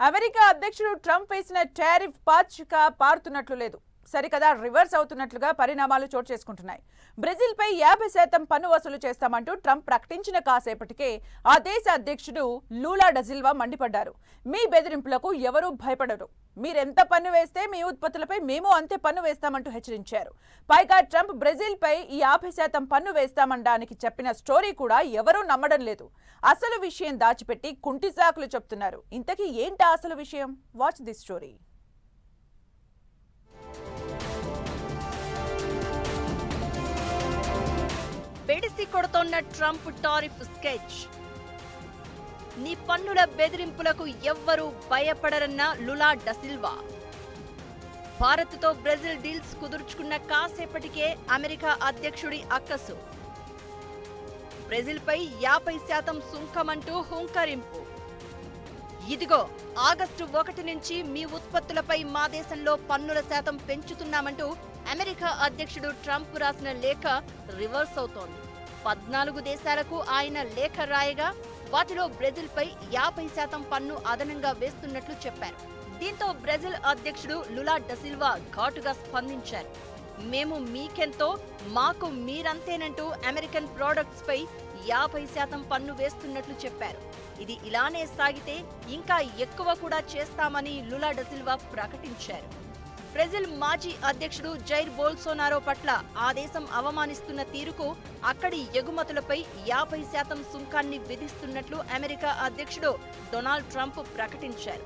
America అధ్యక్షుడు Trump వేసిన tariff పాచిక పారుతున్నట్లు లేదు. సరికదా రివర్స్ అవుతున్నట్లుగా పరిణామాలు చోటు చేసుకుంటున్నాయి. బ్రెజిల్పై యాభై శాతం పన్ను వసూలు చేస్తామంటూ ట్రంప్ ప్రకటించిన కాసేపటికే ఆ దేశ అధ్యక్షుడు లూలా డజిల్వా మండిపడ్డారు. మీ బెదిరింపులకు ఎవరూ భయపడరు. మీరెంత పన్ను వేస్తే మీ ఉత్పత్తులపై మేము అంతే పన్ను వేస్తామంటూ హెచ్చరించారు. పైగా ట్రంప్ బ్రెజిల్పై ఈ యాభై శాతం పన్ను వేస్తామనడానికి చెప్పిన స్టోరీ కూడా ఎవరూ నమ్మడం లేదు. అసలు విషయం దాచిపెట్టి కుంటి సాకులు చెప్తున్నారు. ఇంతకీ ఏంటా అసలు విషయం? Watch this story. బెడిసి కొడుతోన్న ట్రంప్ టారిఫ్ స్కెచ్. నీ పన్నుల బెదిరింపులకు ఎవ్వరూ భయపడరన్న లులా డసిల్వా భారత్తో బ్రెజిల్ డీల్స్ కుదుర్చుకున్న కాసేపటికే అమెరికా అధ్యక్షుడి అక్కసు. బ్రెజిల్పై యాభై శాతం సుంకమంటూ హుంకరింపు. ఇదిగో ఆగస్టు ఒకటి నుంచి మీ ఉత్పత్తులపై మా దేశంలో పన్నుల శాతం పెంచుతున్నామంటూ అమెరికా అధ్యక్షుడు ట్రంప్ రాసిన లేఖ రివర్స్ అవుతోంది. పద్నాలుగు దేశాలకు ఆయన లేఖ రాయగా వాటిలో బ్రెజిల్పై యాభై శాతం పన్ను అదనంగా వేస్తున్నట్లు చెప్పారు. దీంతో బ్రెజిల్ అధ్యక్షుడు లులా డసిల్వా ఘాటుగా స్పందించారు. మేము మీకెంతో మాకు మీరంతేనంటూ అమెరికన్ ప్రోడక్ట్స్ పై యాభై శాతం పన్ను వేస్తున్నట్లు చెప్పారు. ఇది ఇలానే సాగితే ఇంకా ఎక్కువ కూడా చేస్తామని లులా డసిల్వా ప్రకటించారు. బ్రెజిల్ మాజీ అధ్యక్షుడు జైర్ బోల్సోనారో పట్ల ఆ దేశం అవమానిస్తున్న తీరుకు అక్కడి ఎగుమతులపై యాభై శాతం సుంకాన్ని విధిస్తున్నట్లు అమెరికా అధ్యక్షుడు డొనాల్డ్ ట్రంప్ ప్రకటించారు.